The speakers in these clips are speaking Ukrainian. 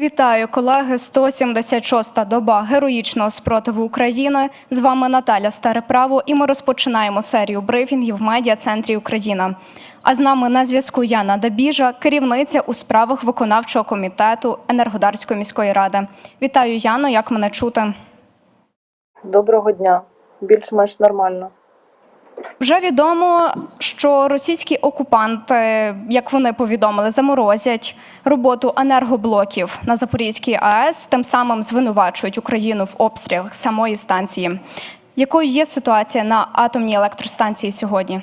Вітаю, колеги. 176-та доба героїчного спротиву України. З вами Наталя Стареправо, і ми розпочинаємо серію брифінгів в медіа-центрі Україна. А з нами на зв'язку Яна Дабіжа, керівниця у справах виконавчого комітету Енергодарської міської ради. Вітаю, Яно. Як мене чути? Доброго дня. Більш-менш нормально. Вже відомо, що російські окупанти, як вони повідомили, заморозять роботу енергоблоків на Запорізькій АЕС, тим самим звинувачують Україну в обстрілах самої станції. Якою є ситуація на атомній електростанції сьогодні?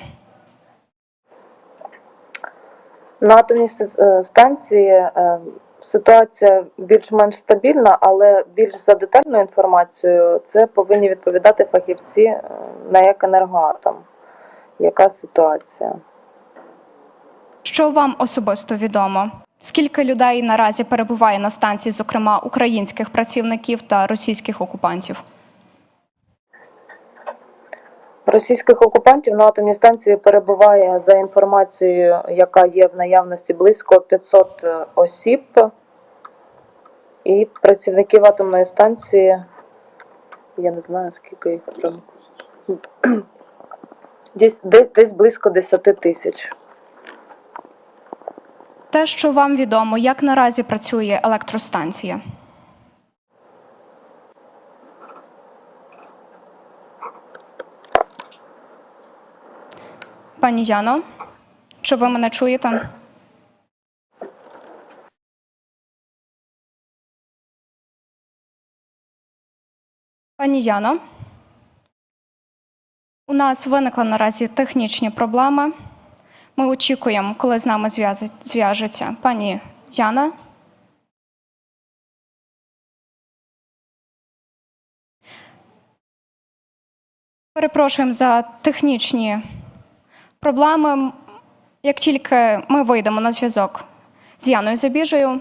На атомній е, станції е, ситуація більш-менш стабільна, але більш за детальною інформацією це повинні відповідати фахівці е, на як енергоатом. Яка ситуація? Що вам особисто відомо? Скільки людей наразі перебуває на станції, зокрема українських працівників та російських окупантів? Російських окупантів на атомній станції перебуває за інформацією, яка є в наявності близько 500 осіб, і працівників атомної станції, я не знаю скільки їх прям. Десь, десь, десь близько 10 тисяч. Те, що вам відомо, як наразі працює електростанція? Пані Яно, чи ви мене чуєте? Пані Яно, у нас виникли наразі технічні проблеми. Ми очікуємо, коли з нами зв'яжеться пані Яна. Перепрошуємо за технічні проблеми. Як тільки ми вийдемо на зв'язок з Яною Забіжею,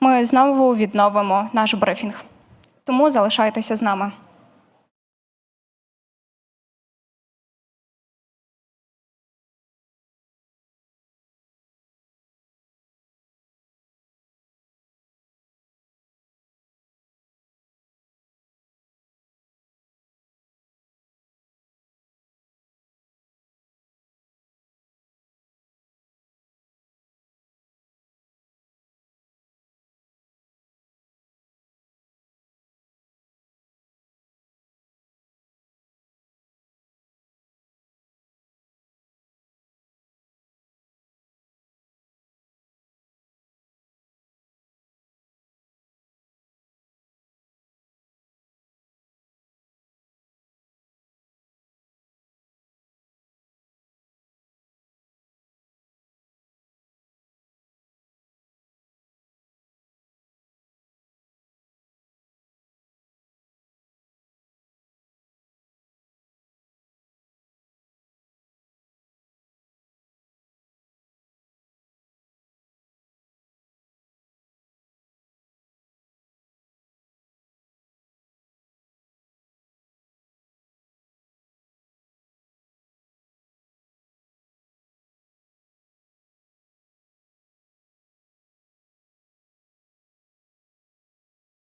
ми знову відновимо наш брифінг. Тому залишайтеся з нами.